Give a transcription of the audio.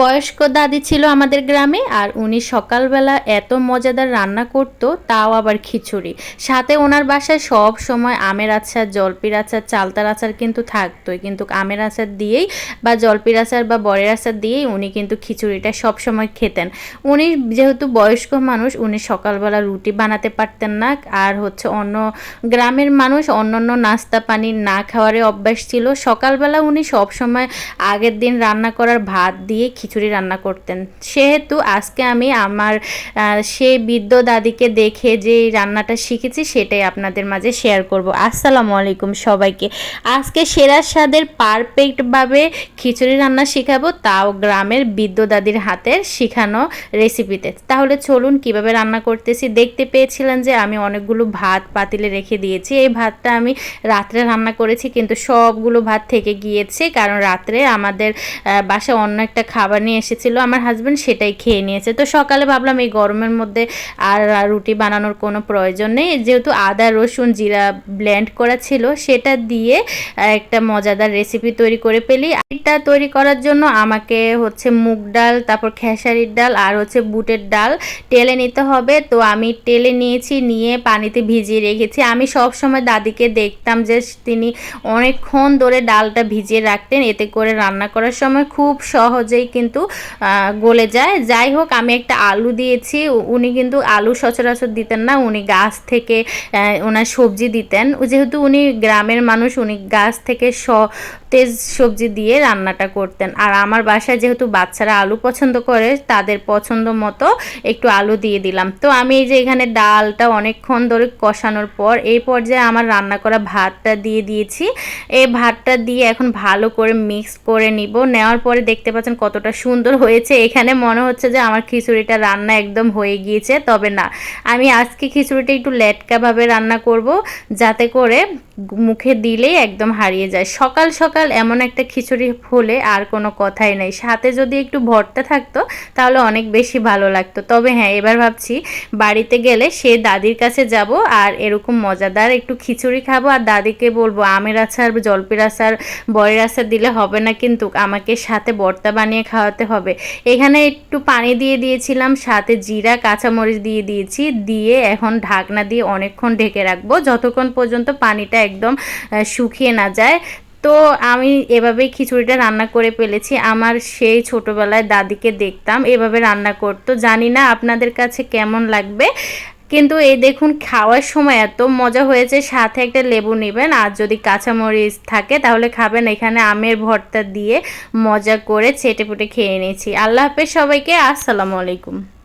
বয়স্ক দাদি ছিল আমাদের গ্রামে আর উনি সকালবেলা এত মজাদার রান্না করত, তাও আবার খিচুড়ি। সাথে ওনার বাসায় সব সময় আমের আচার, জলপির আচার, চালতার আচার কিন্তু থাকতোই। কিন্তু আমের আচার দিয়েই বা জলপির আচার বা বরের আচার দিয়েই উনি কিন্তু খিচুড়িটা সব সময় খেতেন। উনি যেহেতু বয়স্ক মানুষ, উনি সকালবেলা রুটি বানাতে পারতেন না। আর হচ্ছে অন্য গ্রামের মানুষ অন্য অন্য নাস্তা পানি না খাওয়ারে অভ্যাস ছিল। সকালবেলা উনি সব সময় আগের দিন রান্না করার ভাত দিয়ে খিচুড়ি রান্না করতেন। সেহেতু আজকে আমি আমার সেই বৃদ্ধ দাদিকে দেখে যে রান্নাটা শিখেছি সেটাই আপনাদের মাঝে শেয়ার করব। আসসালামু আলাইকুম সবাইকে। আজকে সেরা স্বাদের পারফেক্টভাবে খিচুড়ি রান্না শেখাবো তাও গ্রামের বৃদ্ধ দাদির হাতের শিখানো রেসিপিতে তাহলে চলুন কীভাবে রান্না করতেছি। দেখতে পেয়েছিলেন যে আমি অনেকগুলো ভাত পাতিলে রেখে দিয়েছি। এই ভাতটা আমি রাত্রে রান্না করেছি, কিন্তু সবগুলো ভাত থেকে গিয়েছে। কারণ রাত্রে আমাদের বাসায় অন্য একটা খাবার নিয়ে এসেছিল, আমার হাজব্যান্ড সেটাই খেয়ে নিয়েছে। তো সকালে ভাবলাম এই গরমের মধ্যে আর রুটি বানানোর কোনো প্রয়োজন নেই। যেহেতু আদা, রসুন, জিরা ব্লেন্ড করা ছিল, সেটা দিয়ে একটা মজাদার রেসিপি তৈরি করে পেলি। এটা তৈরি করার জন্য আমাকে হচ্ছে মুগ ডাল, তারপর খেসারির ডাল আর হচ্ছে বুটের ডাল টেলে নিতে হবে। তো আমি টেলে নিয়েছি, নিয়ে পানিতে ভিজিয়ে রেখেছি। আমি সব সময় দাদিকে দেখতাম যে তিনি অনেকক্ষণ ধরে ডালটা ভিজিয়ে রাখতেন। এতে করে রান্না করার সময় খুব সহজেই কিন্তু গলে যায়। যাই হোক, আমি একটা আলু দিয়েছি। উনি কিন্তু আলু সচরাচর দিতেন না। উনি গাছ থেকে ওনার সবজি দিতেন। যেহেতু উনি গ্রামের মানুষ, উনি গাছ থেকে সতেজ সবজি দিয়ে রান্নাটা করতেন। আর আমার বাসায় যেহেতু বাচ্চারা আলু পছন্দ করে, তাদের পছন্দ মতো একটু আলু দিয়ে দিলাম। তো আমি এই যে এখানে ডালটা অনেকক্ষণ ধরে কষানোর পর এই পর্যায়ে আমার রান্না করা ভাতটা দিয়ে দিয়েছি। এই ভাতটা দিয়ে এখন ভালো করে মিক্স করে নিব। নেওয়ার পরে দেখতে পাচ্ছেন কতটা সুন্দর হয়েছে। এখানে মনে হচ্ছে যে আমার খিচুড়িটা রান্না একদম হয়ে গিয়েছে, তবে না। আমি আজকে খিচুড়িটা একটু লেটকাভাবে রান্না করব, যাতে করে মুখে দিলেই একদম হারিয়ে যায়। সকাল সকাল এমন একটা খিচুড়ি হলে আর কোনো কথাই নেই। সাথে যদি একটু ভর্তা থাকতো, তাহলে অনেক বেশি ভালো লাগতো। তবে হ্যাঁ এবার ভাবছি বাড়িতে গেলে সে দাদির কাছে যাব আর এরকম মজাদার একটু খিচুড়ি খাব। আর দাদিকে বলব, আমের আচার, জলপির আচার, বরের আচার দিলে হবে না কিন্তু আমাকে সাথে ভর্তা বানিয়ে খাওয়াতে হবে। এখানে একটু পানি দিয়ে দিয়েছিলাম, সাথে জিরা, কাঁচামরিচ দিয়ে দিয়েছি। দিয়ে এখন ঢাকনা দিয়ে অনেকক্ষণ ঢেকে রাখব। যতক্ষণ পর্যন্ত পানিটা একদম শুকিয়ে না যায় তো আমি এভাবেই খিচুড়িটা রান্না করে ফেলেছি। আমার সেই ছোটবেলায় দাদিকে দেখতাম এভাবে রান্না করতো। জানি না আপনাদের কাছে কেমন লাগবে। কিন্তু এই দেখুন, খাওয়ার সময় এত মজা হয়েছে, সাথে একটা লেবু নেবেন। আর যদি কাঁচামরিচ থাকে, তাহলে খাবেন। এখানে আমের ভর্তা দিয়ে মজা করে ছেটে পুটে খেয়ে নিয়েছি। আল্লাহ হাফেজ সবাইকে। আসসালামু আলাইকুম।